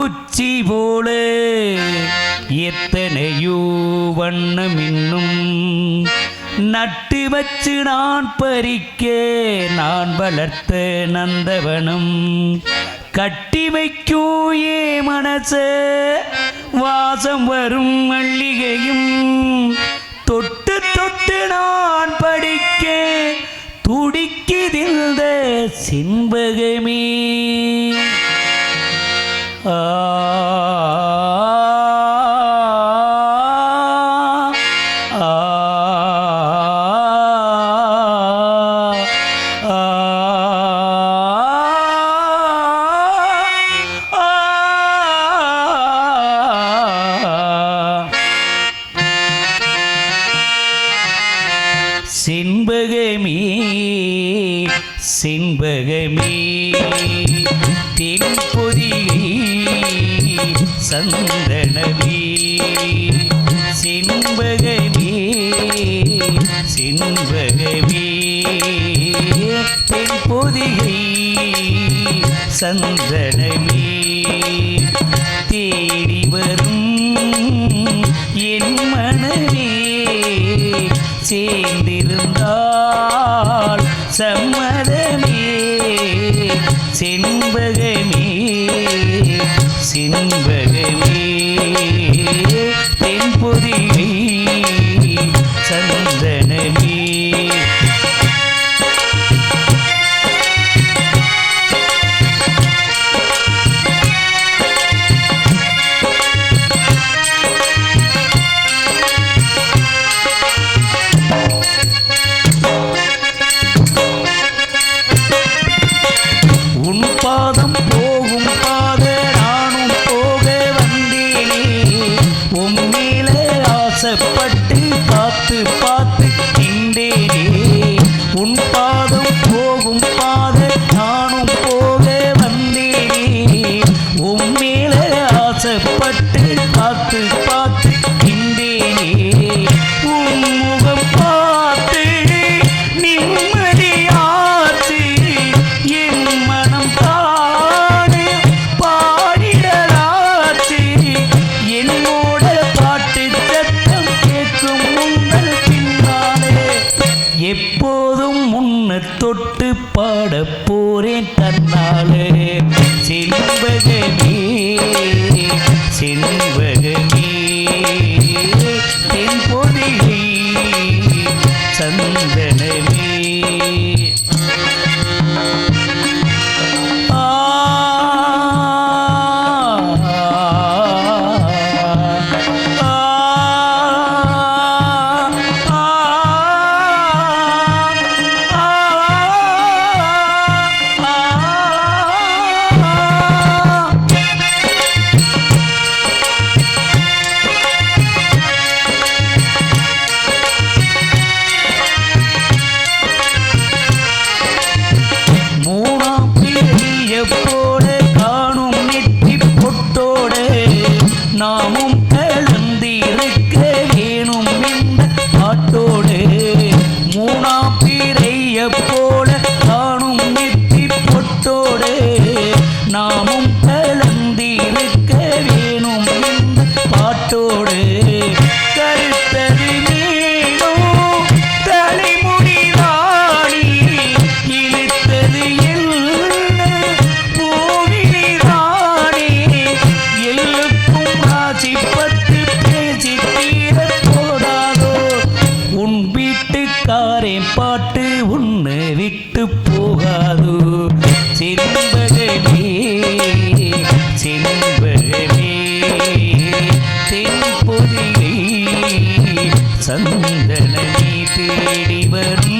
உச்சி போல எத்தனையோ வண்ணம் இன்னும் நட்டு வச்சு நான் பறிக்க நான் வளர்த்த நந்தவனம். கட்டி வைக்கும் ஏ மனச வாசம் வரும் மல்லிகையும். தொட்டு தொட்டு நான் படிக்க துடிக்குதிந்த சின்பகமே செண்பகமே செண்பகமே தென்பொதிகை சந்தனமே. செண்பகமே செண்பகமே. பொதிகை சந்தனமே. தேடி வரும் என் மனமே. சேர்ந்திருந்தால் சம்மதமே செண்பகமே தென்பொதிகை சந்தனமே. உன் பாதம் போகும் பார்த்து பார்த்து தொட்டு பாட போறேன் தன்னாலே. செண்பகமே விட்டு போகாது? செண்பகமே செண்பகமே தென்பொதிகை சந்தனமே தேடி வரும்